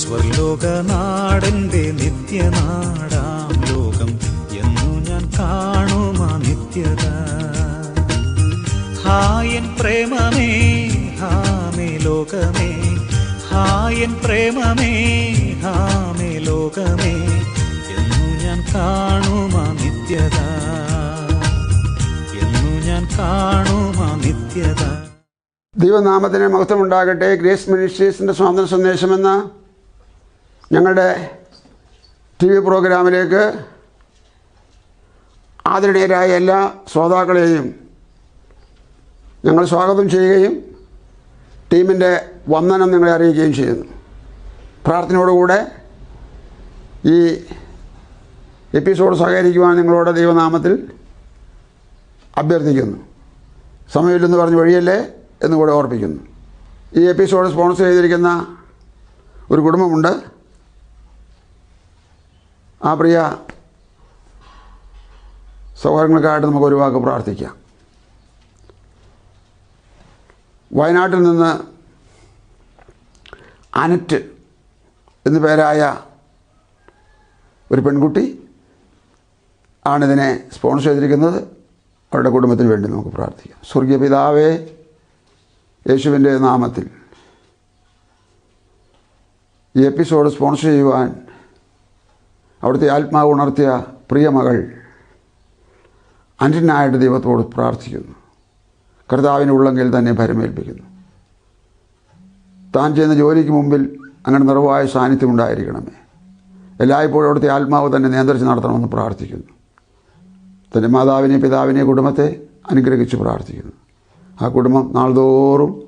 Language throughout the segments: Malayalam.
സ്വർലോകനാടന്റെ നിത്യനാടാം ലോകം എന്നു ഞാൻ കാണുമാ നിത്യത. ഹായൻ പ്രേമമേ ഹാമേ ലോകമേ ഹായൻ പ്രേമമേ ഹാമേ ലോകമേ എന്നു ഞാൻ കാണുമാ നിത്യത. എന്നു ഞാൻ കാണുമാ നിത്യത. ദൈവനാമത്തിന് മഹത്വമുണ്ടാകട്ടെ. ഗ്രേസ് മിനിസ്ട്രീസിന്റെ സ്വാതന്ത്ര്യ സന്ദേശമെന്ന ഞങ്ങളുടെ ടി വി പ്രോഗ്രാമിലേക്ക് ആദരണീയരായ എല്ലാ ശ്രോതാക്കളെയും ഞങ്ങൾ സ്വാഗതം ചെയ്യുകയും ടീമിന്റെ വന്ദനം നിങ്ങളെ അറിയിക്കുകയും ചെയ്യുന്നു. പ്രാർത്ഥനയോടുകൂടെ ഈ എപ്പിസോഡ് സഹകരിക്കുവാൻ നിങ്ങളോട് ദൈവനാമത്തിൽ അഭ്യർത്ഥിക്കുന്നു. സമയമില്ലെന്ന് പറഞ്ഞ് വഴിയല്ലേ എന്നുകൂടെ ഓർപ്പിക്കുന്നു. ഈ എപ്പിസോഡ് സ്പോൺസർ ചെയ്തിരിക്കുന്ന ഒരു കുടുംബമുണ്ട്. ആ പ്രിയ സൗഹൃദങ്ങൾക്കായിട്ട് നമുക്ക് ഒരു വാക്ക് പ്രാർത്ഥിക്കാം. വയനാട്ടിൽ നിന്ന് അനറ്റ് എന്നു പേരായ ഒരു പെൺകുട്ടി ആണിതിനെ സ്പോൺസർ ചെയ്തിരിക്കുന്നത്. അവരുടെ കുടുംബത്തിന് വേണ്ടി നമുക്ക് പ്രാർത്ഥിക്കാം. സ്വർഗീയ പിതാവേ യേശുവിന്റെ നാമത്തിൽ ഈ എപ്പിസോഡ് സ്പോൺസർ ചെയ്യുവാൻ അവിടുത്തെ ആത്മാവ് ഉണർത്തിയ പ്രിയമകൾ അന്യനായിട്ട് ദൈവത്തോട് പ്രാർത്ഥിക്കുന്നു. കർത്താവിന് ഉള്ളെങ്കിൽ തന്നെ ഭരമേൽപ്പിക്കുന്നു. താൻ ചെയ്യുന്ന ജോലിക്ക് മുമ്പിൽ അങ്ങനെ നിറവായ സാന്നിധ്യം ഉണ്ടായിരിക്കണമേ. എല്ലായ്പ്പോഴും അവിടുത്തെ ആത്മാവ് തന്നെ നിയന്ത്രിച്ച് നടത്തണമെന്ന് പ്രാർത്ഥിക്കുന്നു. തന്റെ മാതാവിനെ പിതാവിനെ കുടുംബത്തെ അനുഗ്രഹിച്ച് പ്രാർത്ഥിക്കുന്നു. ആ കുടുംബം നാൾതോറും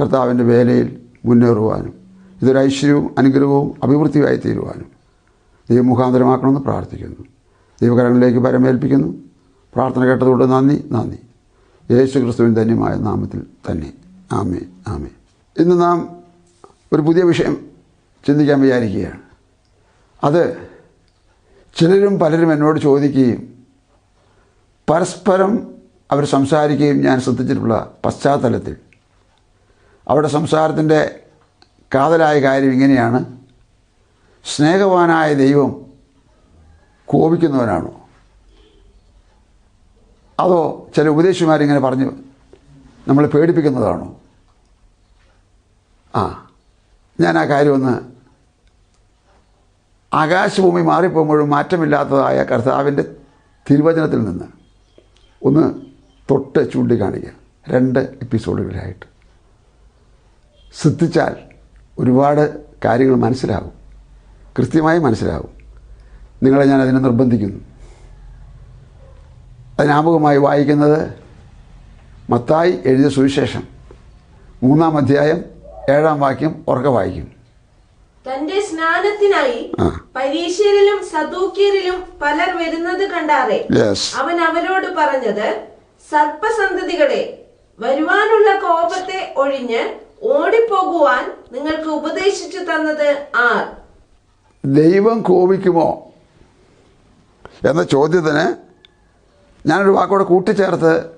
കർത്താവിന്റെ വേലയിൽ മുന്നേറുവാനും ഇതൊരു ഐശ്വര്യവും അനുഗ്രഹവും അഭിവൃദ്ധിയായി തീരുവാനും ദൈവമുഖാന്തരമാക്കണമെന്ന് പ്രാർത്ഥിക്കുന്നു. ദൈവകരങ്ങളിലേക്ക് പരമേൽപ്പിക്കുന്നു. പ്രാർത്ഥന കേട്ടതുകൊണ്ട് നന്ദി നന്ദി. യേശു ക്രിസ്തുവിൻ ധന്യമായ നാമത്തിൽ തന്നെ. ആമേ ആമേ ഇന്ന് നാം ഒരു പുതിയ വിഷയം ചിന്തിക്കാൻ വിചാരിക്കുകയാണ്. അത് ചിലരും പലരും എന്നോട് ചോദിക്കുകയും പരസ്പരം അവർ സംസാരിക്കുകയും ഞാൻ ശ്രദ്ധിച്ചിട്ടുള്ള പശ്ചാത്തലത്തിൽ. അവരുടെ സംസാരത്തിന്റെ കാതലായ കാര്യം ഇങ്ങനെയാണ്. സ്നേഹവാനായ ദൈവം കോപിക്കുന്നവനാണോ? അതോ ചില ഉപദേശിമാരിങ്ങനെ പറഞ്ഞു നമ്മളെ പേടിപ്പിക്കുന്നതാണോ? ആ ഞാൻ ആ കാര്യമൊന്ന് ആകാശഭൂമി മാറിപ്പോകുമ്പോഴും മാറ്റമില്ലാത്തതായ കർത്താവിന്റെ തിരുവചനത്തിൽ നിന്ന് ഒന്ന് തൊട്ട് ചൂണ്ടിക്കാണിക്കുക. രണ്ട് എപ്പിസോഡുകളിലായിട്ട്. ശ്രദ്ധിച്ചാൽ ഒരുപാട് കാര്യങ്ങൾ മനസ്സിലാകും. കൃത്യമായി മനസ്സിലാകും. നിങ്ങളെ ഞാൻ അതിനെ നിർബന്ധിക്കുന്നു. അതിനാമുഖമായി വായിക്കുന്നത് മത്തായി എഴുതിയ സുവിശേഷം മൂന്നാം അധ്യായം ഏഴാം വാക്യം ഉറക്കെ വായിക്കും. തന്റെ സ്നാനത്തിനായി. പരീശരിലും സദൂക്യരിലും പലർ വരുന്നത് കണ്ടാറെ. അവൻ അവരോട് പറഞ്ഞത് സർപ്പസന്തതികളെ വരുവാനുള്ള കോപത്തെ ഒഴിഞ്ഞ് ഓടിപ്പോകുവാൻ നിങ്ങൾക്ക് ഉപദേശിച്ചു തന്നത് ആർ? ദൈവം കോപിക്കുമോ? എന്ന ചോദ്യത്തിന് ഞാനൊരു വാക്കോടെ കൂട്ടിച്ചേർത്ത്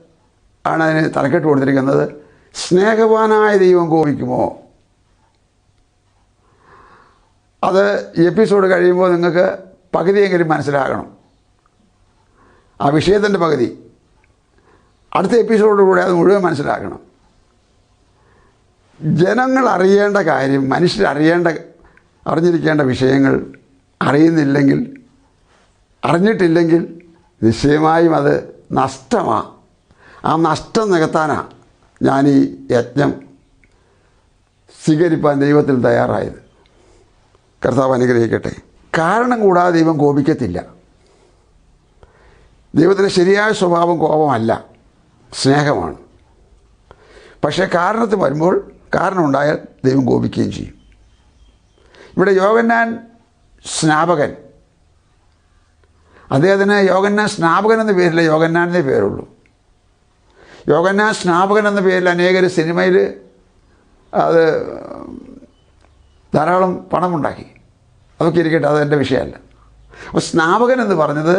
ആണ് അതിന് തലക്കെട്ട് കൊടുത്തിരിക്കുന്നത്. സ്നേഹവാനായ ദൈവം കോപിക്കുമോ? അത് എപ്പിസോഡ് കഴിയുമ്പോൾ നിങ്ങൾക്ക് പകുതിയെങ്കിലും മനസ്സിലാകണം. ആ വിഷയത്തിന്റെ പകുതി. അടുത്ത എപ്പിസോഡിലൂടെ അത് മുഴുവൻ മനസ്സിലാക്കണം. ജനങ്ങൾ അറിയേണ്ട കാര്യം മനുഷ്യർ അറിയേണ്ട അറിഞ്ഞിരിക്കേണ്ട വിഷയങ്ങൾ അറിയുന്നില്ലെങ്കിൽ അറിഞ്ഞിട്ടില്ലെങ്കിൽ നിശ്ചയമായും അത് നഷ്ടമാണ് ആ നഷ്ടം നികത്താനാണ് ഞാൻ ഈ യജ്ഞം സ്വീകരിപ്പാൻ ദൈവത്തിൽ തയ്യാറായത്. കർത്താവ് അനുഗ്രഹിക്കട്ടെ. കാരണം കൂടാതെ ദൈവം കോപിക്കത്തില്ല. ദൈവത്തിന്റെ ശരിയായ സ്വഭാവം കോപമല്ല സ്നേഹമാണ്. പക്ഷേ കാരണത്തിൽ വരുമ്പോൾ കാരണമുണ്ടായാൽ ദൈവം കോപിക്കുകയും ചെയ്യും. ഇവിടെ യോഗന്നാൻ സ്നാപകൻ. അദ്ദേഹത്തിന് യോഗന്നാൻ സ്നാപകൻ എന്ന പേരില്ല യോഗന്നാൻ പേരുള്ളൂ. യോഗന്നാൻ സ്നാപകൻ എന്ന പേരിൽ അനേകർ സിനിമയിൽ അത് ധാരാളം പണമുണ്ടാക്കി. അതൊക്കെ ഇരിക്കട്ടെ അത് എന്റെ വിഷയമല്ല. അപ്പോൾ സ്നാപകൻ എന്ന് പറഞ്ഞത്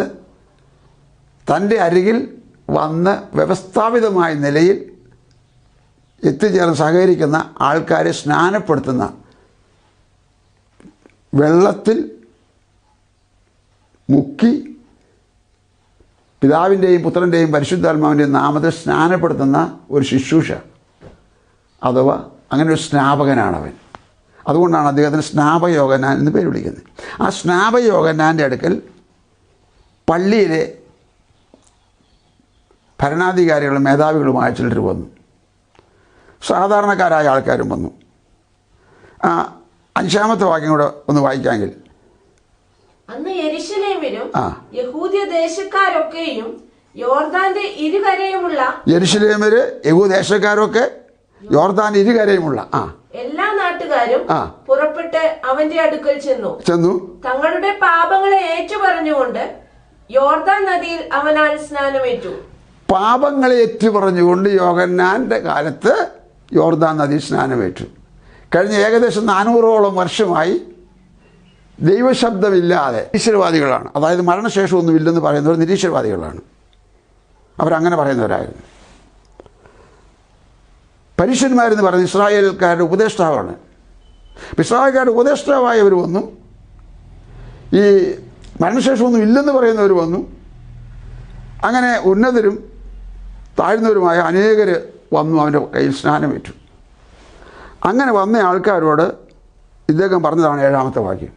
തന്റെ അരികിൽ വന്ന് വ്യവസ്ഥാപിതമായ നിലയിൽ എത്തിച്ചേർന്ന് സഹകരിക്കുന്ന ആൾക്കാരെ സ്നാനപ്പെടുത്തുന്ന വെള്ളത്തിൽ മുക്കി പിതാവിന്റെയും പുത്രന്റെയും പരിശുദ്ധാത്മാവിന്റെയും നാമത്തിൽ സ്നാനപ്പെടുത്തുന്ന ഒരു ശുശ്രൂഷ അഥവാ അങ്ങനെ ഒരു സ്നാപകനാണവൻ. അതുകൊണ്ടാണ് അദ്ദേഹത്തിന് സ്നാപയോഗനാൻ എന്ന് പേര് വിളിക്കുന്നത്. ആ സ്നാപയോഗനാന്റെ അടുക്കൽ പള്ളിയിലെ ഭരണാധികാരികളും മേധാവികളുമായ ചിലർ വന്നു. സാധാരണക്കാരായ ആൾക്കാരും വന്നു. അഞ്ചാമത്തെ വാക്യം കൂടെ ഒന്ന് വായിക്കാമെങ്കിൽ. അന്ന് യെരുശലേമിലും ആ. യഹൂദ്യ ദേശക്കാരൊക്കെയും യോർദാന്റെ ഇരുകരയുമുള്ള യെരുശലേമിൽ യഹൂദേശക്കാരൊക്കെ യോർദാൻ ഇരുകരയുമുള്ള ആ. എല്ലാ നാട്ടുകാരും പുറപ്പെട്ട് അവന്റെ അടുക്കൽ ചെന്നു. ചെന്നു. തങ്ങളുടെ പാപങ്ങളെ ഏറ്റു പറഞ്ഞുകൊണ്ട് യോർദാൻ നദിയിൽ അവനാൽ സ്നാനമേറ്റു. പാപങ്ങളെ ഏറ്റു പറഞ്ഞുകൊണ്ട് യോഗന്നാന്റെ കാലത്ത് യോർദാൻ നദി സ്നാനമേറ്റു. കഴിഞ്ഞ ഏകദേശം നാനൂറോളം വർഷമായി ദൈവശബ്ദമില്ലാതെ നിരീശ്വരവാദികളാണ് അതായത് മരണശേഷമൊന്നുമില്ലെന്ന് പറയുന്നവർ നിരീശ്വരവാദികളാണ്. അവരങ്ങനെ പറയുന്നവരായിരുന്നു. പരീക്ഷന്മാരെന്ന് പറയുന്നത് ഇസ്രായേൽക്കാരുടെ ഉപദേഷ്ടാവാണ്. ഇസ്രായേൽക്കാരുടെ ഉപദേഷ്ടാവായവർ വന്നു. ഈ മരണശേഷമൊന്നും ഇല്ലെന്ന് പറയുന്നവർ വന്നു. അങ്ങനെ ഉന്നതരും താഴ്ന്നവരുമായ അനേകർ വന്നു അവന്റെ കയ്യിൽ സ്നാനമേറ്റു. അങ്ങനെ വന്ന ആൾക്കാരോട് ഇദ്ദേഹം പറഞ്ഞതാണ് ഏഴാമത്തെ വാക്യം.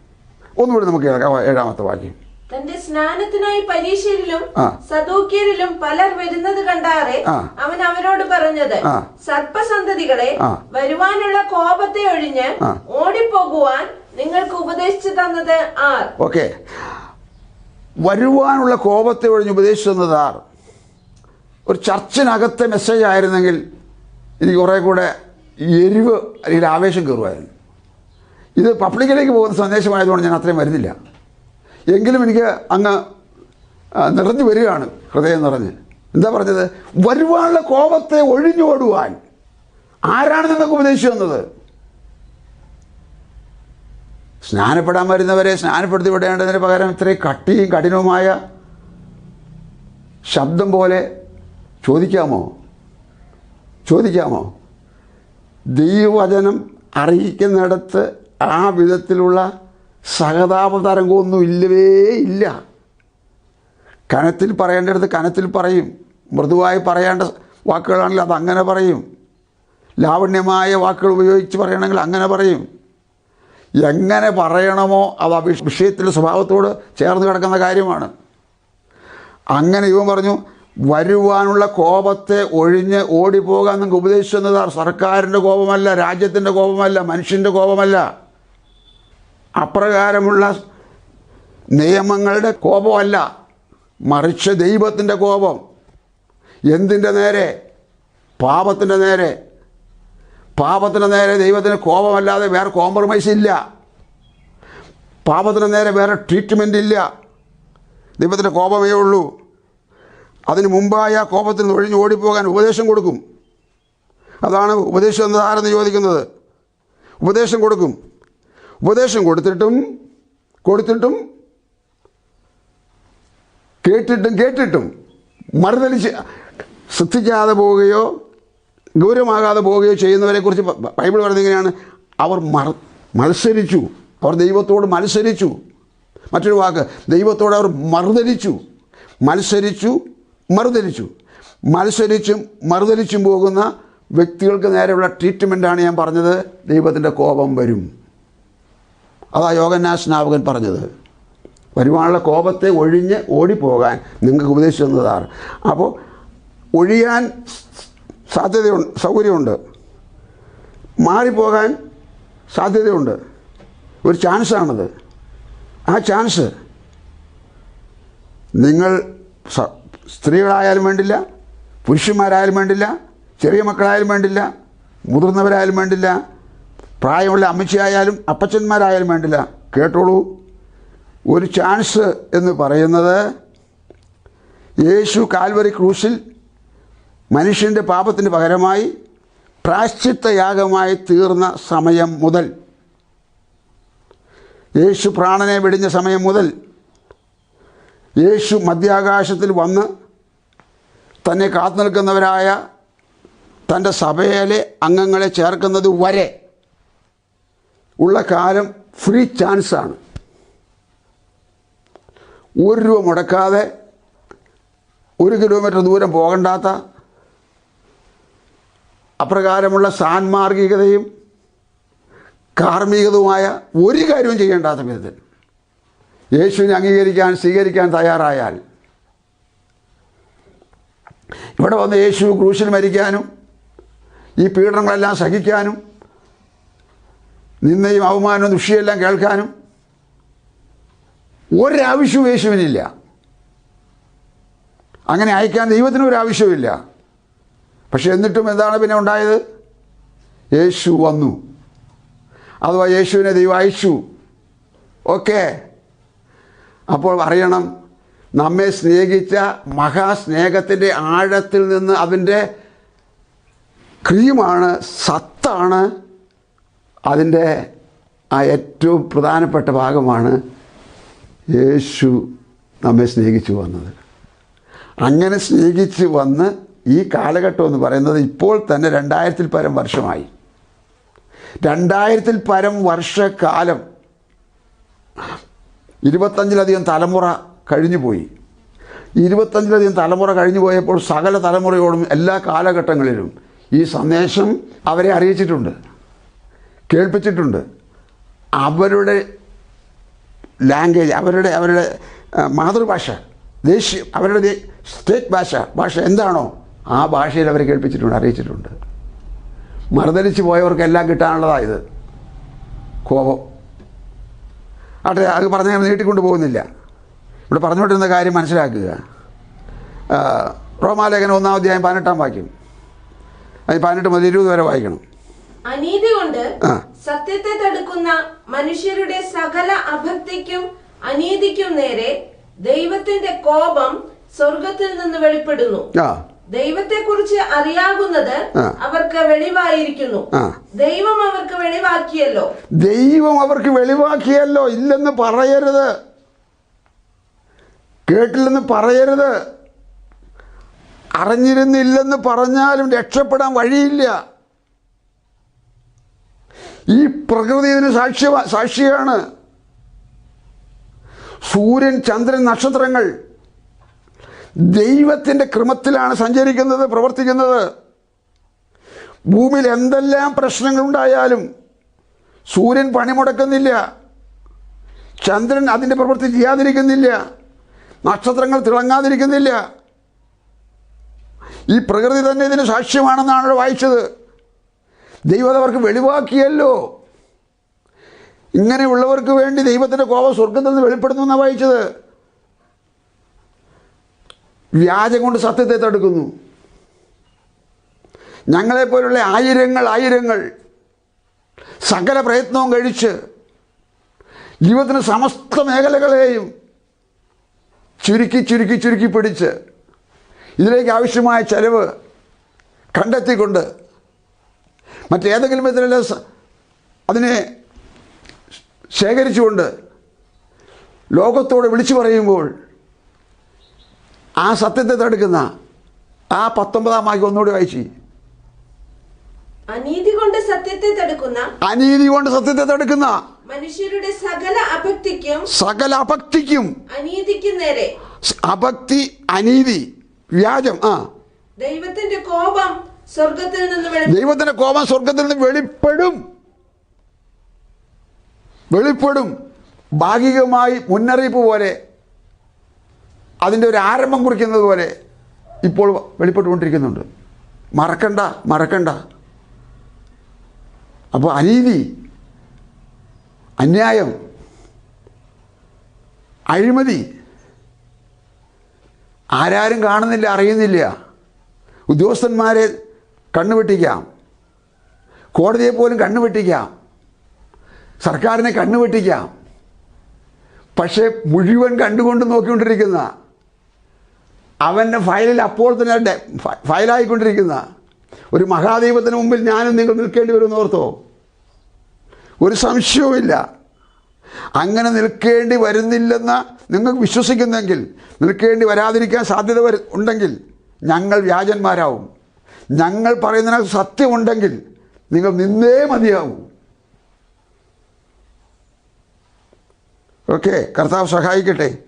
ഒന്നുകൂടി നമുക്ക് കേൾക്കാം ഏഴാമത്തെ വാക്യം. തന്റെ സ്നാനത്തിനായി പരീക്ഷയിലും. സദൂക്യരിലും പലർ വരുന്നത് കണ്ടാറെ അവൻ അവരോട് പറഞ്ഞത്. സർപ്പസന്തതികളെ വരുവാനുള്ള കോപത്തെ ഒഴിഞ്ഞ്. ഓടിപ്പോകുവാൻ നിങ്ങൾക്ക് ഉപദേശിച്ചു തന്നത് ആർ? ഓക്കെ. വരുവാനുള്ള കോപത്തെ ഒഴിഞ്ഞ് ഉപദേശിച്ചു തന്നതാർ ഒരു ചർച്ചിനകത്തെ മെസ്സേജ് ആയിരുന്നെങ്കിൽ എനിക്ക് കുറെ കൂടെ എരിവ് അല്ലെങ്കിൽ ആവേശം കയറുമായിരുന്നു. ഇത് പബ്ലിക്കിലേക്ക് പോകുന്ന സന്ദേശമായതുകൊണ്ട് ഞാൻ അത്രയും വരുന്നില്ല. എങ്കിലും എനിക്ക് അങ്ങ് നിറഞ്ഞു വരികയാണ് ഹൃദയം നിറഞ്ഞ്. എന്താ പറഞ്ഞത്? വരുവാനുള്ള കോപത്തെ ഒഴിഞ്ഞോടുവാൻ. ആരാണ് നിങ്ങൾക്ക് ഉപദേശിച്ചു തന്നത്? സ്നാനപ്പെടാൻ വരുന്നവരെ സ്നാനപ്പെടുത്തി വിടേണ്ടതിന് പകരം ഇത്രയും കട്ടിയും കഠിനവുമായ ശബ്ദം പോലെ ചോദിക്കാമോ? ചോദിക്കാമോ? ദൈവവചനം അറിയിക്കുന്നിടത്ത് ആ വിധത്തിലുള്ള സഹതാപതരംഗമൊന്നും ഇല്ലവേ ഇല്ല. കനത്തിൽ പറയേണ്ടടുത്ത് കനത്തിൽ പറയും. മൃദുവായി പറയേണ്ട വാക്കുകളാണെങ്കിൽ അത് അങ്ങനെ പറയും. ലാവണ്യമായ വാക്കുകൾ ഉപയോഗിച്ച് പറയണമെങ്കിൽ അങ്ങനെ പറയും. എങ്ങനെ പറയണമോ അത് ആ വിഷ- വിഷയത്തിന്റെ സ്വഭാവത്തോട് ചേർന്ന് കിടക്കുന്ന കാര്യമാണ്. അങ്ങനെ ഇവൻ പറഞ്ഞു വരുവാനുള്ള കോപത്തെ ഒഴിഞ്ഞ് ഓടിപ്പോകാൻ നിങ്ങൾക്ക് ഉപദേശിച്ചത് സർക്കാരിന്റെ കോപമല്ല രാജ്യത്തിന്റെ കോപമല്ല മനുഷ്യന്റെ കോപമല്ല. അപ്രകാരമുള്ള നിയമങ്ങളുടെ കോപമല്ല മറിച്ച് ദൈവത്തിന്റെ കോപം. എന്തിന്റെ നേരെ? പാപത്തിന്റെ നേരെ. പാപത്തിന്റെ നേരെ ദൈവത്തിന് കോപമല്ലാതെ വേറെ കോംപ്രമൈസ് ഇല്ല. പാപത്തിന് നേരെ വേറെ ട്രീറ്റ്മെന്റ് ഇല്ല. ദൈവത്തിന്റെ കോപമേ ഉള്ളൂ. അതിന് മുമ്പായ കോപത്തിൽ നിന്ന് ഒഴിഞ്ഞ് ഓടിപ്പോകാൻ ഉപദേശം കൊടുക്കും. അതാണ് ഉപദേശം എന്നത് ആരെന്ന് ചോദിക്കുന്നത്? ഉപദേശം കൊടുക്കും. ഉപദേശം കൊടുത്തിട്ടും കൊടുത്തിട്ടും കേട്ടിട്ടും കേട്ടിട്ടും മറുതലിച്ച് ശ്രദ്ധിക്കാതെ പോവുകയോ ഗൗരവമാകാതെ പോവുകയോ ചെയ്യുന്നവരെക്കുറിച്ച് ബൈബിൾ പറയുന്നത് ഇങ്ങനെയാണ് അവർ മർ മത്സരിച്ചു. അവർ ദൈവത്തോട് മത്സരിച്ചു. മറ്റൊരു വാക്ക് ദൈവത്തോട് അവർ മറുതലിച്ചു. മത്സരിച്ചു. മറുതലിച്ചു മത്സരിച്ചും മറുതലിച്ചും പോകുന്ന വ്യക്തികൾക്ക് നേരെയുള്ള ട്രീറ്റ്മെന്റാണ് ഞാൻ പറഞ്ഞത്. ദൈവത്തിന്റെ കോപം വരും. അതാ യോഗന്യാസ്നാവകൻ പറഞ്ഞത്. വരുവാനുള്ള കോപത്തെ ഒഴിഞ്ഞ് ഓടിപ്പോകാൻ നിങ്ങൾക്ക് ഉപദേശിച്ചു തന്നതാണ് അപ്പോൾ ഒഴിയാൻ സാധ്യതയുണ്ട് സൗകര്യമുണ്ട്. മാറിപ്പോകാൻ സാധ്യതയുണ്ട്. ഒരു ചാൻസാണത്. ആ ചാൻസ് നിങ്ങൾ സ്ത്രീകളായാലും വേണ്ടില്ല പുരുഷന്മാരായാലും വേണ്ടില്ല ചെറിയ മക്കളായാലും വേണ്ടില്ല മുതിർന്നവരായാലും വേണ്ടില്ല പ്രായമുള്ള അമ്മച്ചിയായാലും അപ്പച്ചന്മാരായാലും വേണ്ടില്ല. കേട്ടോളൂ. ഒരു ചാൻസ് എന്ന് പറയുന്നത് യേശു കാൽവറി ക്രൂശിൽ മനുഷ്യന്റെ പാപത്തിന് പകരമായി പ്രാശ്ചിത്തയാഗമായി തീർന്ന സമയം മുതൽ യേശു പ്രാണനെ വെടിഞ്ഞ സമയം മുതൽ യേശു മധ്യാകാശത്തിൽ വന്ന് തന്നെ കാത്തു നിൽക്കുന്നവരായ തന്റെ സഭയിലെ അംഗങ്ങളെ ചേർക്കുന്നത് വരെ ഉള്ള കാലം ഫ്രീ ചാൻസാണ് ഒരു രൂപ മുടക്കാതെ ഒരു കിലോമീറ്റർ ദൂരം പോകണ്ടാത്ത അപ്രകാരമുള്ള സാൻമാർഗികതയും കാർമ്മികതവുമായ ഒരു കാര്യവും ചെയ്യേണ്ടാത്ത വിധത്തിൽ യേശുവിനെ അംഗീകരിക്കാൻ സ്വീകരിക്കാൻ തയ്യാറായാൽ. ഇവിടെ വന്ന് യേശു ക്രൂശിൽ മരിക്കാനും ഈ പീഡനങ്ങളെല്ലാം സഹിക്കാനും നിന്നെയും അവമാനവും ദുഷിയെല്ലാം കേൾക്കാനും ഒരാവശ്യവും യേശുവിനില്ല. അങ്ങനെ അയക്കാൻ ദൈവത്തിനും ഒരു ആവശ്യമില്ല പക്ഷെ എന്നിട്ടും എന്താണ് പിന്നെ ഉണ്ടായത്? യേശു വന്നു. അഥവാ യേശുവിനെ ദൈവം അയച്ചു. ഓക്കെ. അപ്പോൾ അറിയണം നമ്മെ സ്നേഹിച്ച മഹാസ്നേഹത്തിന്റെ ആഴത്തിൽ നിന്ന് അതിന്റെ ക്രീമാണ് സത്താണ് അതിന്റെ ആ ഏറ്റവും പ്രധാനപ്പെട്ട ഭാഗമാണ് യേശു നമ്മെ സ്നേഹിച്ചു വന്നത്. അങ്ങനെ സ്നേഹിച്ച് വന്ന് ഈ കാലഘട്ടം എന്ന് പറയുന്നത് ഇപ്പോൾ തന്നെ രണ്ടായിരത്തിൽ പരം വർഷമായി. രണ്ടായിരത്തിൽ പരം വർഷക്കാലം ഇരുപത്തഞ്ചിലധികം തലമുറ കഴിഞ്ഞു പോയി. ഇരുപത്തഞ്ചിലധികം തലമുറ കഴിഞ്ഞു പോയപ്പോൾ സകല തലമുറയോടും എല്ലാ കാലഘട്ടങ്ങളിലും ഈ സന്ദേശം അവരെ അറിയിച്ചിട്ടുണ്ട് കേൾപ്പിച്ചിട്ടുണ്ട്. അവരുടെ ലാംഗ്വേജ് അവരുടെ അവരുടെ മാതൃഭാഷ ദേശീയ അവരുടെ സ്റ്റേറ്റ് ഭാഷ ഭാഷ എന്താണോ ആ ഭാഷയിൽ അവരെ കേൾപ്പിച്ചിട്ടുണ്ട് അറിയിച്ചിട്ടുണ്ട്. മറുതലിച്ച് പോയവർക്കെല്ലാം കിട്ടാനുള്ളതാണ് ഇത്. കോപം. ആട്ടെ അത് പറഞ്ഞ നീട്ടിക്കൊണ്ട് പോകുന്നില്ല. ഇവിടെ പറഞ്ഞുകൊണ്ടിരുന്ന കാര്യം മനസ്സിലാക്കുക. റോമാലേഖനം ഒന്നാം അധ്യായം പതിനെട്ടാം വാക്യം. അത് പതിനെട്ട് മുതൽ ഇരുപത് വരെ വായിക്കണം. അനീതി കൊണ്ട് സത്യത്തെ തടുക്കുന്ന മനുഷ്യരുടെ സകല അഭക്തിക്കും അനീതിക്കും നേരെ ദൈവത്തിന്റെ കോപം സ്വർഗത്തിൽ നിന്ന് വെളിപ്പെടുന്നു. ദൈവത്തെക്കുറിച്ച് അറിയാകുന്നത് ആ. അവർക്ക് വെളിവായിരിക്കുന്നു. ദൈവം അവർക്ക് വെളിവാക്കിയല്ലോ. ദൈവം അവർക്ക് വെളിവാക്കിയല്ലോ. ഇല്ലെന്ന് പറയരുത്. കേട്ടില്ലെന്ന് പറയരുത്. അറിഞ്ഞിരുന്നില്ലെന്ന് പറഞ്ഞാലും രക്ഷപ്പെടാൻ വഴിയില്ല. ഈ പ്രകൃതി ഇതിന് സാക്ഷ്യ സാക്ഷിയാണ് സൂര്യൻ ചന്ദ്രൻ നക്ഷത്രങ്ങൾ. ദൈവത്തിന്റെ ക്രമത്തിലാണ് സഞ്ചരിക്കുന്നത് പ്രവർത്തിക്കുന്നത്. ഭൂമിയിൽ എന്തെല്ലാം പ്രശ്നങ്ങളുണ്ടായാലും സൂര്യൻ പണിമുടക്കുന്നില്ല. ചന്ദ്രൻ അതിന്റെ പ്രവൃത്തി ചെയ്യാതിരിക്കുന്നില്ല. നക്ഷത്രങ്ങൾ തിളങ്ങാതിരിക്കുന്നില്ല. ഈ പ്രകൃതി തന്നെ ഇതിന് സാക്ഷ്യമാണെന്നാണ് വായിച്ചത്. ദൈവം അവർക്ക് വെളിവാക്കിയല്ലോ. ഇങ്ങനെയുള്ളവർക്ക് വേണ്ടി ദൈവത്തിന്റെ കോപം സ്വർഗത്തിൽ നിന്ന് വെളിപ്പെടുന്നു എന്നാണ് വായിച്ചത്. വ്യാജം കൊണ്ട് സത്യത്തെ തടുക്കുന്നു. ഞങ്ങളെപ്പോലുള്ള ആയിരങ്ങൾ ആയിരങ്ങൾ സകല പ്രയത്നവും കഴിച്ച് ജീവിതത്തിന് സമസ്ത മേഖലകളെയും ചുരുക്കി ചുരുക്കി ചുരുക്കി പിടിച്ച് ഇതിലേക്ക് ആവശ്യമായ ചെലവ് കണ്ടെത്തിക്കൊണ്ട് മറ്റേതെങ്കിലും വിധത്തിലല്ല അതിനെ ശേഖരിച്ചുകൊണ്ട് ലോകത്തോട് വിളിച്ചു പറയുമ്പോൾ ആ സത്യത്തെ തടുക്കുന്ന ആ പത്തൊമ്പതാം വാക്യം ഒന്നുകൂടി വായിച്ചു. അനീതി കൊണ്ട് സത്യത്തെ തടുക്കുന്ന അനീതി കൊണ്ട് സത്യത്തെ തടുക്കുന്ന. മനുഷ്യരുടെ സകല അഭക്തിക്കും സകല അഭക്തിക്കും. അനീതിക്ക് നേരെ. അഭക്തി അനീതി വ്യാജം ആ. ദൈവത്തിന്റെ കോപം സ്വർഗത്തിൽ നിന്ന് ദൈവത്തിന്റെ കോപം സ്വർഗത്തിൽ നിന്ന് വെളിപ്പെടും. വെളിപ്പെടും. ഭാഗികമായി മുന്നറിയിപ്പ് പോലെ അതിന്റെ ഒരു ആരംഭം കുറിക്കുന്നത് പോലെ ഇപ്പോൾ വെളിപ്പെട്ടുകൊണ്ടിരിക്കുന്നുണ്ട്. മറക്കണ്ട മറക്കണ്ട. അപ്പോൾ അനീതി അന്യായം അഴിമതി ആരാരും കാണുന്നില്ല അറിയുന്നില്ല. ഉദ്യോഗസ്ഥന്മാരെ കണ്ണുവെട്ടിക്കാം കോടതിയെ പോലും കണ്ണുവെട്ടിക്കാം സർക്കാരിനെ കണ്ണുവെട്ടിക്കാം പക്ഷേ മുഴുവൻ കണ്ടുകൊണ്ട് നോക്കിക്കൊണ്ടിരിക്കുന്ന അവന്റെ ഫയലിൽ അപ്പോൾ തന്നെ ഫയലായിക്കൊണ്ടിരിക്കുന്ന ഒരു മഹാദൈവത്തിന് മുമ്പിൽ ഞാനും നിങ്ങൾ നിൽക്കേണ്ടി വരുമെന്ന് ഓർത്തോ? ഒരു സംശയവുമില്ല. അങ്ങനെ നിൽക്കേണ്ടി വരുന്നില്ലെന്ന് നിങ്ങൾക്ക് വിശ്വസിക്കുന്നെങ്കിൽ നിൽക്കേണ്ടി വരാതിരിക്കാൻ സാധ്യത ഉണ്ടെങ്കിൽ ഞങ്ങൾ വ്യാജന്മാരാവും. ഞങ്ങൾ പറയുന്നതിനകത്ത് സത്യമുണ്ടെങ്കിൽ നിങ്ങൾ നിന്നേ മതിയാവൂ. ഓക്കെ കർത്താവ് സഹായിക്കട്ടെ.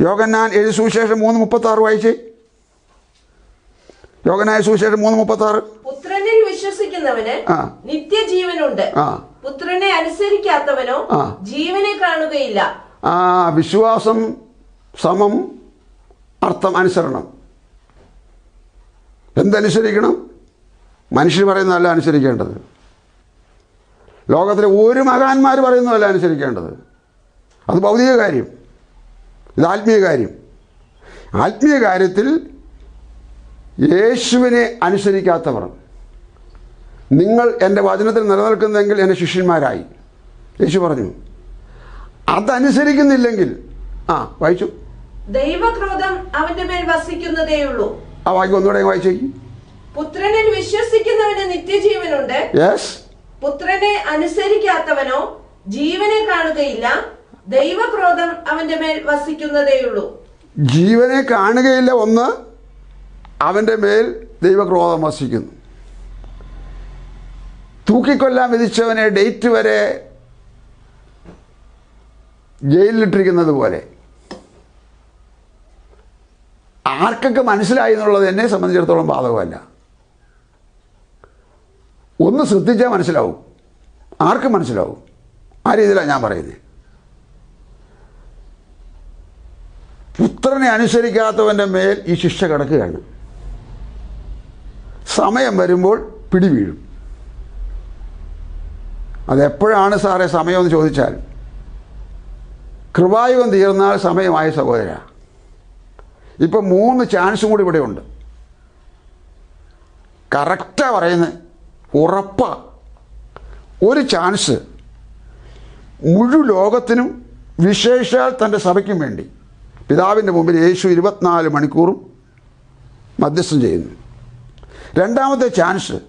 യോഗന്നാൻ എഴു സുവിശേഷം മൂന്ന് മുപ്പത്തി ആറ് വായിച്ചേ യോഗനായ സുവിശേഷം മൂന്ന് മുപ്പത്തി ആറ് പുത്രനിൽ വിശ്വസിക്കുന്നവന് നിത്യജീവനുണ്ട്. പുത്രനെ അനുസരിക്കാത്തവനോ. ജീവനെ കാണുകയില്ല. ആ വിശ്വാസം സമം അർത്ഥം അനുസരണം. എന്തനുസരിക്കണം? മനുഷ്യർ പറയുന്നതല്ല അനുസരിക്കേണ്ടത്. ലോകത്തിലെ ഒരു മഹാന്മാർ പറയുന്നതല്ല അനുസരിക്കേണ്ടത്. അത് ഭൗതിക കാര്യം. ഇത് ആത്മീയ കാര്യം. ആത്മീയ കാര്യത്തിൽ യേശുവിനെ അനുസരിക്കാത്തവർ. നിങ്ങൾ എന്റെ വചനത്തിൽ നിലനിൽക്കുന്നെങ്കിൽ എന്റെ ശിഷ്യന്മാരായി. യേശു പറഞ്ഞു. അതനുസരിക്കുന്നില്ലെങ്കിൽ. ആ വായിച്ചു. ദൈവക്രോധം അവന്റെ മേൽ വസിക്കുന്നതേയുള്ളൂ ആ വാക്യം ഒന്നുകൂടെ വായിച്ചേക്ക്. പുത്രനിൽ വിശ്വസിക്കുന്നവന് നിത്യജീവനുണ്ട്. യെസ് പുത്രനെ അനുസരിക്കാത്തവനോ ജീവനെ കാണുകയില്ല. ദൈവക്രോധം അവന്റെ മേൽ വസിക്കുന്നതേയുള്ളൂ. ജീവനെ കാണുകയില്ല ഒന്ന് അവന്റെ മേൽ ദൈവക്രോധം വസിക്കുന്നു. തൂക്കിക്കൊല്ലാൻ വിധിച്ചവനെ ഡേറ്റ് വരെ ജയിലിലിട്ടിരിക്കുന്നത് പോലെ. ആർക്കൊക്കെ മനസ്സിലായി എന്നുള്ളത് എന്നെ സംബന്ധിച്ചിടത്തോളം ബാധകമല്ല. ഒന്ന് ശ്രദ്ധിച്ചാൽ മനസ്സിലാവും. ആർക്കും മനസ്സിലാവും. ആ രീതിയിലാണ് ഞാൻ പറയുന്നത് പുത്രനെ അനുസരിക്കാത്തവന്റെ മേൽ ഈ ശിക്ഷ കിടക്കുകയാണ്. സമയം വരുമ്പോൾ പിടിവീഴും. അതെപ്പോഴാണ് സാറേ സമയമെന്ന് ചോദിച്ചാൽ കൃപായുഗം തീർന്നാൽ സമയമായ സഹോദര. ഇപ്പം മൂന്ന് ചാൻസും കൂടി ഇവിടെ ഉണ്ട്. കറക്റ്റാണ് പറയുന്നത് ഉറപ്പ. ഒരു ചാൻസ് മുഴു ലോകത്തിനും വിശേഷാൽ തന്റെ സഭയ്ക്കും വേണ്ടി. പിതാവിന്റെ മുമ്പിൽ യേശു ഇരുപത്തിനാല് മണിക്കൂറും മധ്യസ്ഥം ചെയ്യുന്നു. രണ്ടാമത്തെ ചാൻസ്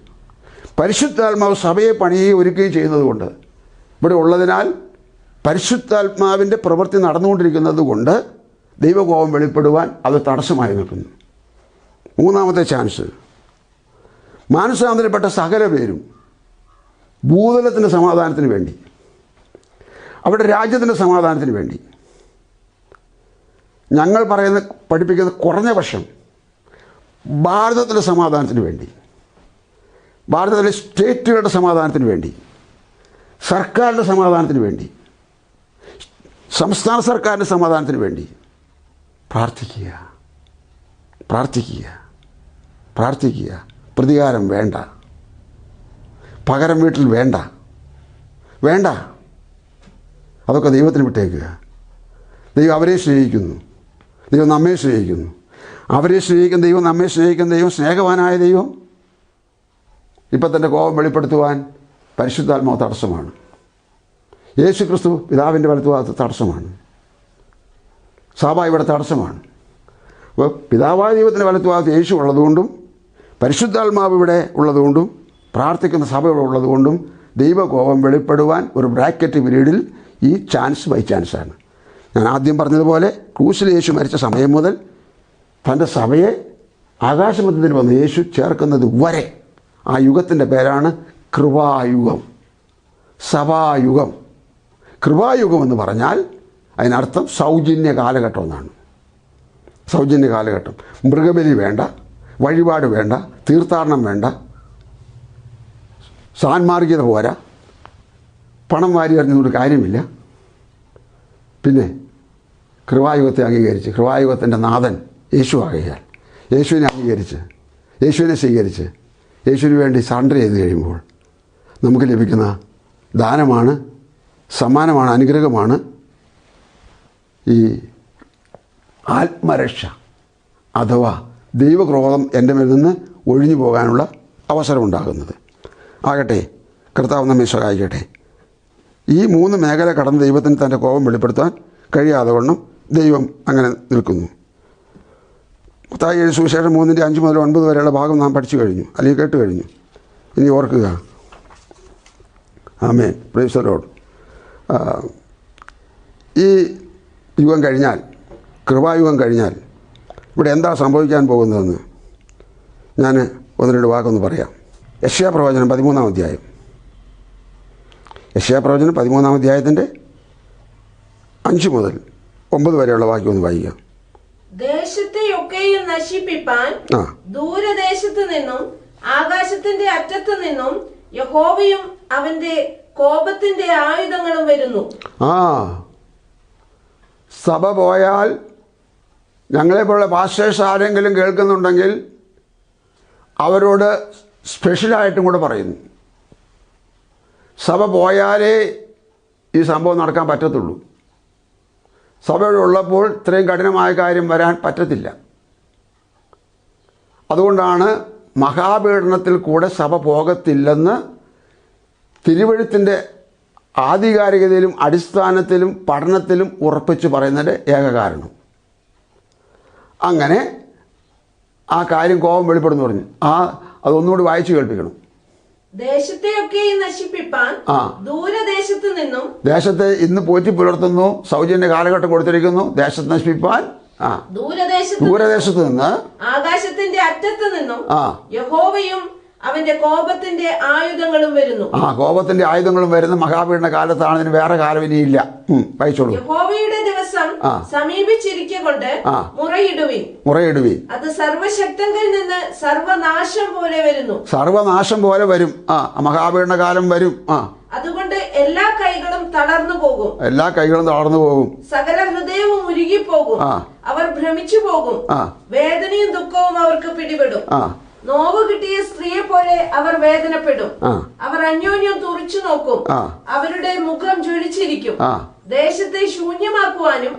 പരിശുദ്ധാത്മാവ് സഭയെ പണിയെ ഒരുക്കുകയും ചെയ്യുന്നതുകൊണ്ട് ഇവിടെ ഉള്ളതിനാൽ പരിശുദ്ധാത്മാവിന്റെ പ്രവൃത്തി നടന്നുകൊണ്ടിരിക്കുന്നത് കൊണ്ട് ദൈവകോപം വെളിപ്പെടുവാൻ അത് തടസ്സമായി നിൽക്കുന്നു. മൂന്നാമത്തെ ചാൻസ് മാനസാന്തരപ്പെട്ട സകല പേരും ഭൂതലത്തിന്റെ സമാധാനത്തിന് വേണ്ടി അവിടെ രാജ്യത്തിന്റെ സമാധാനത്തിന് വേണ്ടി ഞങ്ങൾ പറയുന്ന പഠിപ്പിക്കുന്ന കുറഞ്ഞ പക്ഷം ഭാരതത്തിന്റെ സമാധാനത്തിന് വേണ്ടി ഭാരതത്തിലെ സ്റ്റേറ്റുകളുടെ സമാധാനത്തിന് വേണ്ടി സർക്കാരിന്റെ സമാധാനത്തിന് വേണ്ടി സംസ്ഥാന സർക്കാരിന്റെ സമാധാനത്തിന് വേണ്ടി പ്രാർത്ഥിക്കുക. പ്രാർത്ഥിക്കുക. പ്രാർത്ഥിക്കുക. പ്രതികാരം വേണ്ട. പകരം വീട്ടിൽ വേണ്ട. വേണ്ട. അതൊക്കെ ദൈവത്തിന് വിട്ടേക്കുക. ദൈവം അവരെ സ്നേഹിക്കുന്നു. ദൈവം നമ്മെ സ്നേഹിക്കുന്നു. അവരെ സ്നേഹിക്കുന്ന ദൈവം നമ്മെ സ്നേഹിക്കുന്ന ദൈവം സ്നേഹവാനായ ദൈവം ഇപ്പം തന്റെ കോപം വെളിപ്പെടുത്തുവാൻ പരിശുദ്ധാത്മാവ് തടസ്സമാണ്. യേശു ക്രിസ്തു പിതാവിന്റെ വലത്തുഭാഗത്ത് തടസ്സമാണ്. സാബ ഇവിടെ തടസ്സമാണ്. അപ്പോൾ പിതാവായ ദൈവത്തിന്റെ വലത്തുഭാഗത്ത് യേശു ഉള്ളതുകൊണ്ടും പരിശുദ്ധാത്മാവ് ഇവിടെ ഉള്ളതുകൊണ്ടും പ്രാർത്ഥിക്കുന്ന സഭ ഇവിടെ ഉള്ളതുകൊണ്ടും ദൈവകോപം വെളിപ്പെടുവാൻ ഒരു ബ്രാക്കറ്റ് പീരീഡിൽ ഈ ചാൻസ് ബൈ ചാൻസാണ്. ഞാൻ ആദ്യം പറഞ്ഞതുപോലെ ക്രൂശിൽ യേശു മരിച്ച സമയം മുതൽ തന്റെ സഭയെ ആകാശമധ്യത്തിൽ വന്ന് യേശു ചേർക്കുന്നത് വരെ ആ യുഗത്തിന്റെ പേരാണ് കൃപായുഗം സഭായുഗം. കൃപായുഗം എന്ന് പറഞ്ഞാൽ അതിനർത്ഥം സൗജന്യ കാലഘട്ടം എന്നാണ് സൗജന്യ കാലഘട്ടം. മൃഗബലി വേണ്ട വഴിപാട് വേണ്ട തീർത്ഥാടനം വേണ്ട സാൻമാർഗികത പോരാ പണം വാരി എറിഞ്ഞുകൊണ്ട് കാര്യമില്ല. പിന്നെ കൃപായുഗത്തെ അംഗീകരിച്ച് കൃവായുഗത്തിന്റെ നാഥൻ യേശു ആകയാൽ. യേശുവിനെ അംഗീകരിച്ച് യേശുവിനെ സ്വീകരിച്ച് യേശുവിന് വേണ്ടി സറണ്ടർ ചെയ്ത് കഴിയുമ്പോൾ നമുക്ക് ലഭിക്കുന്ന ദാനമാണ് സമ്മാനമാണ് അനുഗ്രഹമാണ് ഈ ആത്മരക്ഷ അഥവാ ദൈവക്രോധം എന്റെ മേൽ നിന്ന് ഒഴിഞ്ഞു പോകാനുള്ള അവസരമുണ്ടാകുന്നത് ആകട്ടെ കർത്താവ് നമ്മെ സഹായിക്കട്ടെ. ഈ മൂന്ന് മേഖല കടന്ന് ദൈവത്തിന് തന്റെ കോപം വെളിപ്പെടുത്താൻ കഴിയാതെ വണ്ണം ദൈവം അങ്ങനെ നിൽക്കുന്നു. മത്തായി സുവിശേഷം മൂന്നിന്റെ അഞ്ച് മുതൽ ഒൻപത് വരെയുള്ള ഭാഗം നാം പഠിച്ചു കഴിഞ്ഞു അല്ലെങ്കിൽ കേട്ട് കഴിഞ്ഞു. ഇനി ഓർക്കുക. ആമേ പ്രേസറോട് ഈ യുഗം കഴിഞ്ഞാൽ കൃപായുഗം കഴിഞ്ഞാൽ ഇവിടെ എന്താ സംഭവിക്കാൻ പോകുന്നതെന്ന് ഞാൻ ഒന്ന് രണ്ട് വാക്കൊന്ന് പറയാം. യശ്യാ പ്രവചനം പതിമൂന്നാം അധ്യായം. യശ്യാ പ്രവചനം പതിമൂന്നാം അധ്യായത്തിന്റെ അഞ്ച് മുതൽ ഒമ്പത് വരെയുള്ള വാക്യം ഒന്ന് വായിക്കാം. ദേശത്തെയൊക്കെയും നശിപ്പിപ്പാൻ ദൂരദേശത്ത് നിന്നും ആകാശത്തിന്റെ അറ്റത്ത് നിന്നും യഹോവയും അവന്റെ കോപത്തിന്റെ ആയുധങ്ങളും വരുന്നു. ആ. സഭ പോയാൽ ഞങ്ങളെപ്പോലുള്ള പാസ്റ്റേഴ്സ് ആരെങ്കിലും കേൾക്കുന്നുണ്ടെങ്കിൽ അവരോട് സ്പെഷ്യലായിട്ടും കൂടെ പറയുന്നു. സഭ പോയാലേ ഈ സംഭവം നടക്കാൻ പറ്റത്തുള്ളൂ. സഭയുടെ ഉള്ളപ്പോൾ ഇത്രയും കഠിനമായ കാര്യം വരാൻ പറ്റത്തില്ല. അതുകൊണ്ടാണ് മഹാപീഡനത്തിൽ കൂടെ സഭ പോകത്തില്ലെന്ന് തിരുവഴുത്തിന്റെ ആധികാരികതയിലും അടിസ്ഥാനത്തിലും പഠനത്തിലും ഉറപ്പിച്ച് പറയുന്നതിന്റെ ഏക കാരണം അങ്ങനെ ആ കാര്യം കോപം വെളിപ്പെടുന്നു പറഞ്ഞു. ആ അതൊന്നുകൂടി വായിച്ചു കേൾപ്പിക്കണം. നശിപ്പിപ്പാൻ. ദൂരദേശത്ത് നിന്നും ദേശത്തെ ഇന്ന് പോറ്റി പുലർത്തുന്നു സൗജന്യ കാലഘട്ടം കൊടുത്തിരിക്കുന്നു ദേശത്ത് നശിപ്പിപ്പാൻ ദൂരദേശത്ത് നിന്ന് ആകാശത്തിന്റെ അറ്റത്ത് നിന്നും യഹോവയും അവന്റെ കോപത്തിന്റെ ആയുധങ്ങളും വരുന്നു. ആ കോപത്തിന്റെ ആയുധങ്ങളും വരുന്ന മഹാപീഡന കാലത്താണ് ഇതിന് വേറെ കാലം ഇനിയില്ല. വായിച്ചോളൂ. യഹോവയുടെ ദിവസം സമീപിച്ചിരിക്കൊണ്ട് മുറയിടുവി മുറയിടുവിൻ. മുറയിടുവി അത് സർവശക്തങ്കിൽ നിന്ന് സർവനാശം പോലെ വരുന്നു. സർവനാശം പോലെ വരും. ആ മഹാപീഡന കാലം വരും. ആ. അതുകൊണ്ട് എല്ലാ കൈകളും തളർന്നു പോകും. എല്ലാ കൈകളും തളർന്നു പോകും. സകല ഹൃദയവും ഉരുകിപ്പോകും. പോകും അവർ ഭ്രമിച്ചു പോകും. ആ. വേദനയും ദുഃഖവും അവർക്ക് പിടിപെടും. ആ. നോവ് കിട്ടിയ സ്ത്രീയെ പോലെ അവർ വേദനപ്പെടും. അവർ അന്യോന്യം തുറിച്ചു നോക്കും. അവരുടെ മുഖം ജ്വലിച്ചിരിക്കും. ദേശത്തെ ശൂന്യമാക്കുവാനും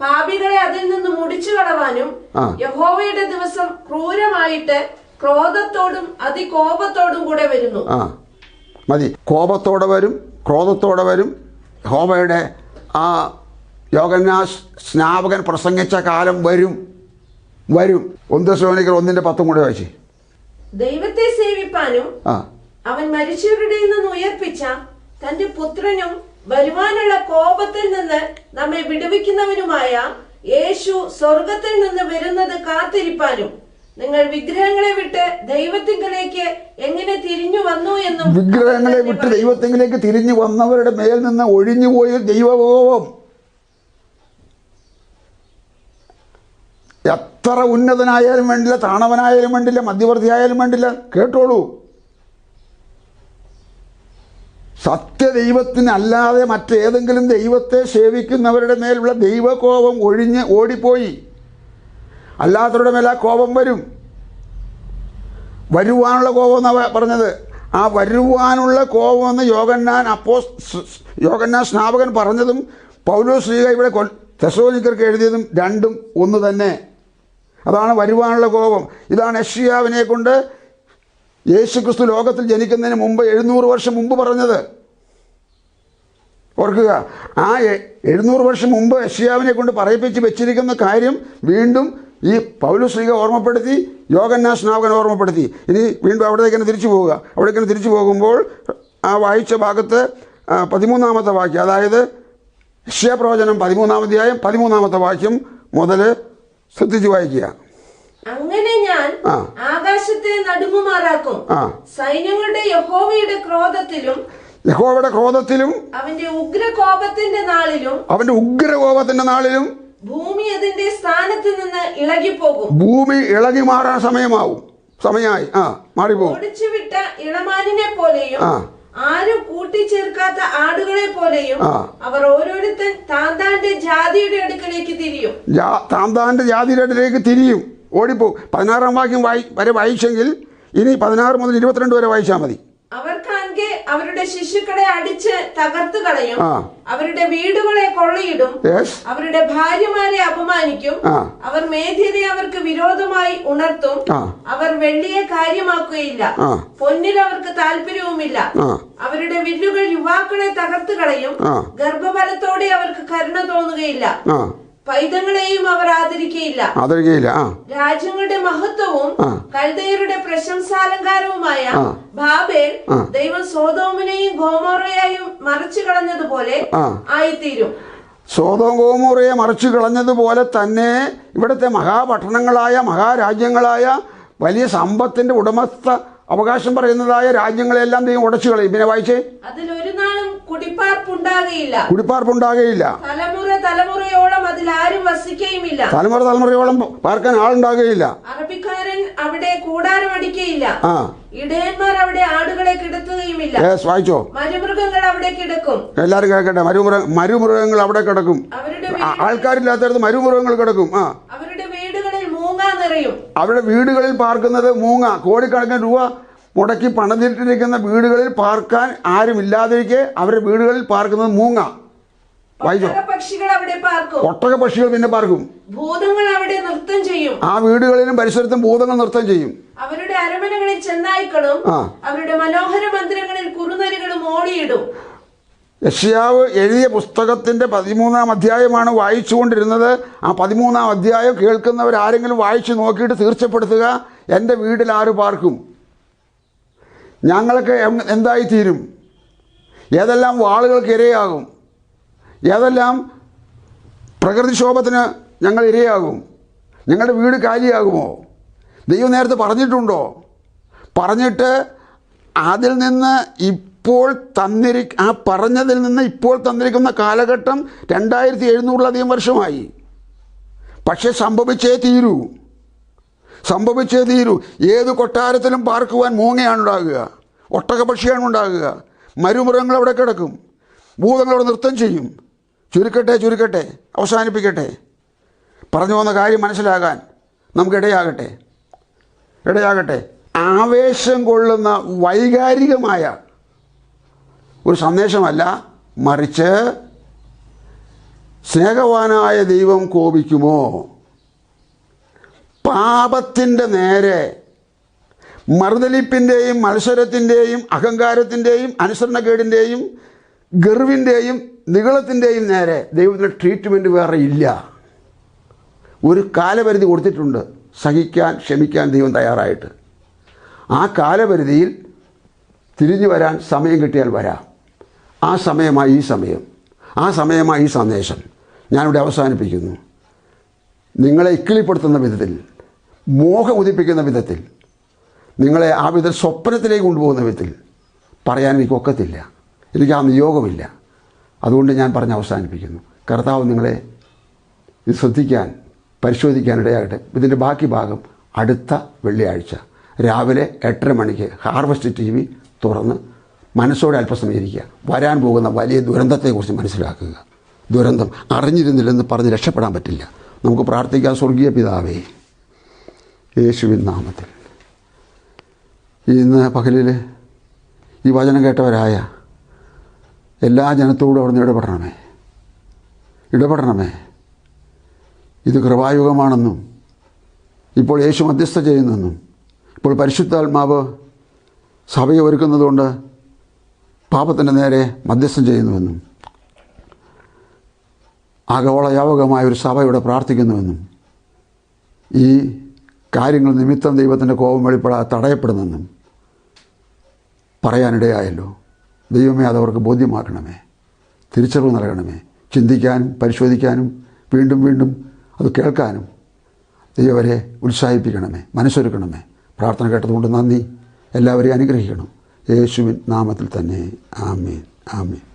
പാപികളെ അതിൽ നിന്ന് മുടിച്ചു കളവാനും യഹോവയുടെ ദിവസം ക്രൂരമായിട്ട് ക്രോധത്തോടും അതികോപത്തോടും കൂടെ വരുന്നു. മതി. കോപത്തോടെ വരും ക്രോധത്തോടെ വരും. ഹോമയുടെ ആ യോഗന്നാ സ്നാപകൻ പ്രസംഗിച്ച കാലം വരും. വരും. ഒന്ന് ശ്രോണിക്കർ ഒന്നിന്റെ പത്തും കൂടെ വായിച്ചേ. ദൈവത്തെ സേവിപ്പാനും അവൻ മരിച്ചവരുടെ നിന്ന് ഉയർപ്പിച്ച തന്റെ പുത്രനും വരുവാനുള്ള കോപത്തിൽ നിന്ന് നമ്മെ വിടുവിക്കുന്നവനുമായ യേശു സ്വർഗത്തിൽ നിന്ന് വരുന്നത് കാത്തിരിപ്പാനും. നിങ്ങൾ വിഗ്രഹങ്ങളെ വിട്ട് ദൈവത്തിങ്കലേക്ക് എങ്ങനെ തിരിഞ്ഞു വന്നു എന്നും വിഗ്രഹങ്ങളെ വിട്ട് ദൈവത്തിങ്കിലേക്ക് തിരിഞ്ഞു വന്നവരുടെ മേൽ നിന്ന് ഒഴിഞ്ഞുപോയ ദൈവകോപം. എത്ര ഉന്നതനായാലും വേണ്ടില്ല താണവനായാലും വേണ്ടില്ല മധ്യവർത്തിയായാലും വേണ്ടില്ല. കേട്ടോളൂ. സത്യദൈവത്തിന് അല്ലാതെ മറ്റേതെങ്കിലും ദൈവത്തെ സേവിക്കുന്നവരുടെ മേലുള്ള ദൈവകോപം ഒഴിഞ്ഞ് ഓടിപ്പോയി. അല്ലാത്തവരുടെ മേലെ ആ കോപം വരും. വരുവാനുള്ള കോപം എന്നാണ് പറഞ്ഞത്? ആ വരുവാനുള്ള കോപമെന്ന് യോഗന്നാൻ അപ്പോ യോഗന്നാൻ സ്നാപകൻ പറഞ്ഞതും പൗലോ ശ്രീക ഇവിടെ തെസോനിക്കർക്ക് എഴുതിയതും രണ്ടും ഒന്ന് തന്നെ. അതാണ് വരുവാനുള്ള കോപം. ഇതാണ് യഷ്യാവിനെ കൊണ്ട് യേശുക്രിസ്തു ലോകത്തിൽ ജനിക്കുന്നതിന് മുമ്പ് എഴുന്നൂറ് വർഷം മുമ്പ് പറഞ്ഞത്. ഓർക്കുക ആ എഴുന്നൂറ് വർഷം മുമ്പ് യഷ്യാവിനെ കൊണ്ട് പറയിപ്പിച്ച് വെച്ചിരിക്കുന്ന കാര്യം വീണ്ടും ഈ പൗലുശ്രീക ഓർമ്മപ്പെടുത്തി യോഗന്നാ സ്നാവകൻ ഓർമ്മപ്പെടുത്തി. ഇനി വീണ്ടും അവിടേക്ക് തന്നെ തിരിച്ചു പോവുക. അവിടേക്ക് തന്നെ തിരിച്ചു പോകുമ്പോൾ ആ വായിച്ച ഭാഗത്ത് പതിമൂന്നാമത്തെ വാക്യം അതായത് യഷ്യാപ്രവചനം പതിമൂന്നാമധ്യായം പതിമൂന്നാമത്തെ വാക്യം മുതൽ ശ്രദ്ധിച്ച് വായിക്കുക. അങ്ങനെ ഞാൻ ആകാശത്തെ നടുങ്ങുമാറാക്കും. സൈന്യങ്ങളുടെ യഹോവയുടെ ക്രോധത്തിലും യഹോവയുടെ ക്രോധത്തിലും അവന്റെ ഉഗ്രകോപത്തിന്റെ നാളിലും ഉഗ്ര കോപത്തിന്റെ നാളിലും ഭൂമി അതിന്റെ സ്ഥാനത്ത് നിന്ന് ഇളകി പോകും ഭൂമി ഇളകി മാറാൻ സമയമാവും. സമയമായി. ആ മാറിപ്പോകും. ഓടിച്ചുവിട്ട ഇളമാനിനെ പോലെയും. ആരും കൂട്ടിച്ചേർക്കാത്ത ആടുകളെ പോലെയും അവർ ഓരോരുത്തൻ താന്താന്റെ താന്റെ ജാതിയുടെ അടുക്കലേക്ക് തിരിയും. താന്താന്റെ ജാതിയുടെ അടുക്കലേക്ക് തിരിയും. ഓടിപ്പോവും പതിനാറാം വാക്യം വായി വരെ വായിച്ചെങ്കിൽ ഇനി പതിനാറ് മുതൽ ഇരുപത്തിരണ്ട് വരെ വായിച്ചാൽ മതി. അവർ കാൺകെ അവരുടെ ശിശുക്കളെ അടിച്ച് തകർത്തു കളയും. അവരുടെ വീടുകളെ കൊള്ളയിടും. അവരുടെ ഭാര്യമാരെ അപമാനിക്കും. അവർ മേധ്യരെ അവർക്ക് വിരോധമായി ഉണർത്തും. അവർ വെള്ളിയെ കാര്യമാക്കുകയില്ല. പൊന്നിൽ അവർക്ക് താല്പര്യവുമില്ല. അവരുടെ വില്ലുകൾ യുവാക്കളെ തകർത്തു കളയും. ഗർഭഫലത്തോടെ അവർക്ക് കരുണ തോന്നുകയില്ല. പൈതങ്ങളെയും അവർ ആദരിക്കയില്ല രാജ്യങ്ങളുടെ മഹത്വവും കൽദയരുടെ പ്രശംസാലങ്കാരവുമായ. ബാബേൽ. ദൈവം സോതോമിനെയും ഗോമോറയെയും മറിച്ചു കളഞ്ഞതുപോലെ. ആയിത്തീരും സ്വതം ഗോമോറയെ മറിച്ചു കളഞ്ഞതുപോലെ തന്നെ ഇവിടുത്തെ മഹാപട്ടണങ്ങളായ മഹാരാജ്യങ്ങളായ വലിയ സമ്പത്തിന്റെ ഉടമസ്ഥ അവകാശം പറയുന്നതായ രാജ്യങ്ങളെല്ലാം ദൈവം ഉടച്ചു കളയും. പിന്നെ വായിച്ചേ? കുടിപ്പാർപ്പുണ്ടാകുകയില്ല തലമുറ തലമുറയോളം അതിൽ ആരും വസിക്കുകയുമില്ല തലമുറ തലമുറയോളം പാർക്കാൻ ആളുണ്ടാകുകയില്ല അറബിക്കാരൻ അവിടെ കൂടാരം അടിക്കയില്ല. ആ. ഇടയന്മാർ അവിടെ ആടുകളെ കിടത്തുകയുമില്ല. വായിച്ചോ? മരുമൃഗങ്ങൾ അവിടെ കിടക്കും. എല്ലാരും കേൾക്കട്ടെ മരുമൃഗ മരുമൃഗങ്ങൾ അവിടെ കിടക്കും. ആൾക്കാരില്ലാത്തടത്ത് മരുമൃഗങ്ങൾ കിടക്കും. ആ. അവരുടെ നിറയും. അവരുടെ വീടുകളിൽ പാർക്കുന്നത് മൂങ്ങ. കോടിക്കണക്കിന് രൂപ മുടക്കി പണിതിട്ടിരിക്കുന്ന വീടുകളിൽ പാർക്കാൻ ആരും ഇല്ലാതിരിക്കെ അവരുടെ വീടുകളിൽ പാർക്കുന്നത് മൂങ്ങ. വായിച്ചോ പക്ഷികൾ അവിടെ പാർക്കും. ഒട്ടക പക്ഷികൾ പിന്നെ പാർക്കും. ഭൂതങ്ങൾ അവിടെ നൃത്തം ചെയ്യും. ആ വീടുകളിലും പരിസരത്തും ഭൂതങ്ങൾ നൃത്തം ചെയ്യും. അവരുടെ അരമനകളിൽ ചെന്നായ്ക്കളും അവരുടെ മനോഹര മന്ദിരങ്ങളിൽ കുറുനരികളും ഓടിയിടും. യഷ്യാവ് എഴുതിയ പുസ്തകത്തിന്റെ പതിമൂന്നാം അധ്യായമാണ് വായിച്ചുകൊണ്ടിരുന്നത്. ആ പതിമൂന്നാം അധ്യായം കേൾക്കുന്നവർ ആരെങ്കിലും വായിച്ചു നോക്കിയിട്ട് തീർച്ചപ്പെടുത്തുക. എന്റെ വീട്ടിൽ ആര് പാർക്കും? ഞങ്ങൾക്ക് എന്തായി തീരും ഏതെല്ലാം വാളുകൾക്ക് ഇരയാകും? ഏതെല്ലാം പ്രകൃതിക്ഷോഭത്തിന് ഞങ്ങൾ ഇരയാകും? ഞങ്ങളുടെ വീട് കാലിയാകുമോ? ദൈവം നേരത്തെ പറഞ്ഞിട്ടുണ്ടോ? പറഞ്ഞിട്ട് അതിൽ നിന്ന് ഇപ്പോൾ തന്നിരി ആ പറഞ്ഞതിൽ നിന്ന് ഇപ്പോൾ തന്നിരിക്കുന്ന കാലഘട്ടം രണ്ടായിരത്തി എഴുന്നൂറിലധികം വർഷമായി. പക്ഷെ സംഭവിച്ചേ തീരൂ. സംഭവിച്ചേ തീരൂ. ഏത് കൊട്ടാരത്തിലും പാർക്കുവാൻ മൂങ്ങയാണ് ഉണ്ടാകുക ഒട്ടകപക്ഷിയാണ് ഉണ്ടാകുക മരുമൃഗങ്ങൾ അവിടെ കിടക്കും. ഭൂതങ്ങൾ അവിടെ നൃത്തം ചെയ്യും. ചുരുക്കട്ടെ ചുരുക്കട്ടെ. അവസാനിപ്പിക്കട്ടെ. പറഞ്ഞു പോകുന്ന കാര്യം മനസ്സിലാകാൻ നമുക്കിടയാകട്ടെ ഇടയാകട്ടെ. ആവേശം കൊള്ളുന്ന വൈകാരികമായ ഒരു സന്ദേശമല്ല മറിച്ച് സ്നേഹവാനായ ദൈവം കോപിക്കുമോ? പാപത്തിന്റെ നേരെ മറുതലിപ്പിന്റെയും മത്സരത്തിന്റെയും അഹങ്കാരത്തിന്റെയും അനുസരണക്കേടിന്റെയും ഗർവിന്റെയും നികളത്തിന്റെയും നേരെ ദൈവത്തിന്റെ ട്രീറ്റ്മെന്റ് വേറെ ഇല്ല. ഒരു കാലപരിധി കൊടുത്തിട്ടുണ്ട്. സഹിക്കാൻ ക്ഷമിക്കാൻ ദൈവം തയ്യാറായിട്ട്. ആ കാലപരിധിയിൽ തിരിഞ്ഞു വരാൻ സമയം കിട്ടിയാൽ വരാം. ആ സമയമായി ഈ സമയം. ആ സമയമായി ഈ സന്ദേശം. ഞാനിവിടെ അവസാനിപ്പിക്കുന്നു. നിങ്ങളെ ഇക്കിളിപ്പെടുത്തുന്ന വിധത്തിൽ മോഹം ഉദിപ്പിക്കുന്ന വിധത്തിൽ നിങ്ങളെ ആ വിധ സ്വപ്നത്തിലേക്ക് കൊണ്ടുപോകുന്ന വിധത്തിൽ പറയാൻ എനിക്ക് ഒക്കത്തില്ല എനിക്ക് ആ നിയോഗമില്ല. അതുകൊണ്ട് ഞാൻ പറഞ്ഞ് അവസാനിപ്പിക്കുന്നു. കർത്താവ് നിങ്ങളെ ഇത് ശ്രദ്ധിക്കാൻ പരിശോധിക്കാൻ ഇടയാകട്ടെ. ഇതിന്റെ ബാക്കി ഭാഗം അടുത്ത വെള്ളിയാഴ്ച. രാവിലെ എട്ടര മണിക്ക് ഹാർവസ്റ്റ് ടി വി തുറന്ന് മനസ്സോടെ അല്പം ഇരിക്കുക വരാൻ പോകുന്ന വലിയ ദുരന്തത്തെക്കുറിച്ച് മനസ്സിലാക്കുക. ദുരന്തം അറിഞ്ഞിരുന്നില്ലെന്ന് പറഞ്ഞ് രക്ഷപ്പെടാൻ പറ്റില്ല. നമുക്ക് പ്രാർത്ഥിക്കാം സ്വർഗീയ പിതാവേ യേശുവിൻ നാമത്തിൽ. ഇന്ന് പകലിൽ ഈ വചനം കേട്ടവരായ എല്ലാ ജനത്തോടും അവിടുന്ന് ഇടപെടണമേ. ഇടപെടണമേ. ഇത് കൃപായുഗമാണെന്നും ഇപ്പോൾ യേശു മധ്യസ്ഥ ചെയ്യുന്നെന്നും ഇപ്പോൾ പരിശുദ്ധാത്മാവ് സഭയെ ഒരുക്കുന്നതുകൊണ്ട് പാപത്തിന്റെ നേരെ മധ്യസ്ഥം ചെയ്യുന്നുവെന്നും ആഗോളയാവകമായ ഒരു സഭ ഇവിടെ പ്രാർത്ഥിക്കുന്നുവെന്നും ഈ കാര്യങ്ങൾ നിമിത്തം ദൈവത്തിന്റെ കോപം വെളിപ്പെടാതെ തടയപ്പെടുന്നെന്നും പറയാനിടയായല്ലോ. ദൈവമേ അതവർക്ക് ബോധ്യമാക്കണമേ. തിരിച്ചറിവ് നൽകണമേ. ചിന്തിക്കാനും പരിശോധിക്കാനും വീണ്ടും വീണ്ടും അത് കേൾക്കാനും ദൈവവരെ ഉത്സാഹിപ്പിക്കണമേ. മനസ്സൊരുക്കണമേ. പ്രാർത്ഥന കേട്ടതുകൊണ്ട് നന്ദി. എല്ലാവരെയും അനുഗ്രഹിക്കണം. യേശുവിൻ നാമത്തിൽ തന്നെ ആമേൻ. ആമേൻ.